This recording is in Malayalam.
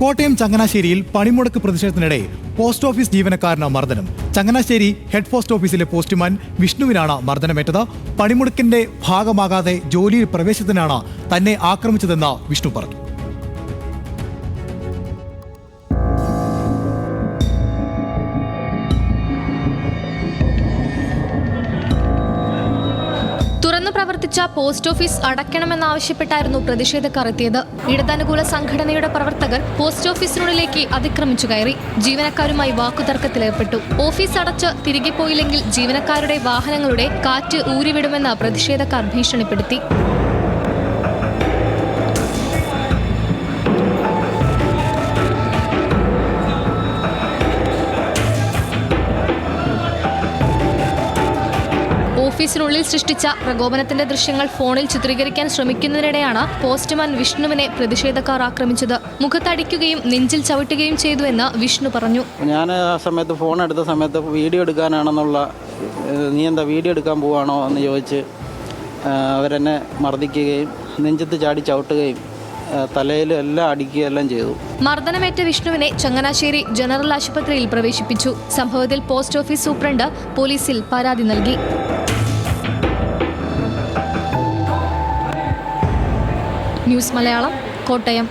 കോട്ടയം ചങ്ങനാശ്ശേരിയിൽ പണിമുടക്ക് പ്രതിഷേധത്തിനിടെ പോസ്റ്റ് ഓഫീസ് ജീവനക്കാരന് മർദ്ദനം. ചങ്ങനാശ്ശേരി ഹെഡ് പോസ്റ്റ് ഓഫീസിലെ പോസ്റ്റ്മാൻ വിഷ്ണുവിനാണ് മർദ്ദനമേറ്റത്. പണിമുടക്കിന്റെ ഭാഗമാകാതെ ജോലിയിൽ പ്രവേശത്തിനാണ് തന്നെ ആക്രമിച്ചതെന്ന് വിഷ്ണു പറഞ്ഞു. തുറന്നു പ്രവർത്തിച്ച പോസ്റ്റ് ഓഫീസ് അടയ്ക്കണമെന്നാവശ്യപ്പെട്ടായിരുന്നു പ്രതിഷേധക്കാർ എത്തിയത് ഇടതനുകൂല സംഘടനയുടെ പ്രവർത്തകർ പോസ്റ്റ് ഓഫീസിനുള്ളിലേക്ക് അതിക്രമിച്ചു കയറി. ജീവനക്കാരുമായി വാക്കുതർക്കത്തിലേർപ്പെട്ടു ഓഫീസ് അടച്ച് തിരികെ പോയില്ലെങ്കിൽ ജീവനക്കാരുടെ വാഹനങ്ങളുടെ കാറ്റ് ഊരിവിടുമെന്ന് പ്രതിഷേധക്കാർ ഭീഷണിപ്പെടുത്തി. ഓഫീസിനുള്ളിൽ സൃഷ്ടിച്ച പ്രകോപനത്തിന്റെ ദൃശ്യങ്ങൾ ഫോണിൽ ചിത്രീകരിക്കാൻ ശ്രമിക്കുന്നതിനിടെയാണ് പോസ്റ്റ്മാൻ വിഷ്ണുവിനെ പ്രതിഷേധക്കാർ ആക്രമിച്ചത്. മുഖത്തടിക്കുകയും നെഞ്ചിൽ ചവിട്ടുകയും ചെയ്തുവെന്ന് വിഷ്ണു പറഞ്ഞു. ഞാൻ ആ സമയത്ത് ഫോൺ എടുത്ത സമയത്ത് വീഡിയോ എടുക്കാനാണെന്നുള്ള നീ എന്താ വീഡിയോ എടുക്കാൻ പോവാണോ എന്ന് ചോദിച്ച് അവരെന്നെ മർദ്ദിക്കുകയും നെഞ്ചത്ത് ചാടി ചവിട്ടുകയും തലയിൽ എല്ലാം ചെയ്തു. മർദ്ദനമേറ്റ വിഷ്ണുവിനെ ചങ്ങനാശ്ശേരി ജനറൽ ആശുപത്രിയിൽ പ്രവേശിപ്പിച്ചു. സംഭവത്തിൽ പോസ്റ്റ് ഓഫീസ് സൂപ്രണ്ട് പോലീസിൽ പരാതി നൽകി. ന്യൂസ് മലയാളം കോട്ടയം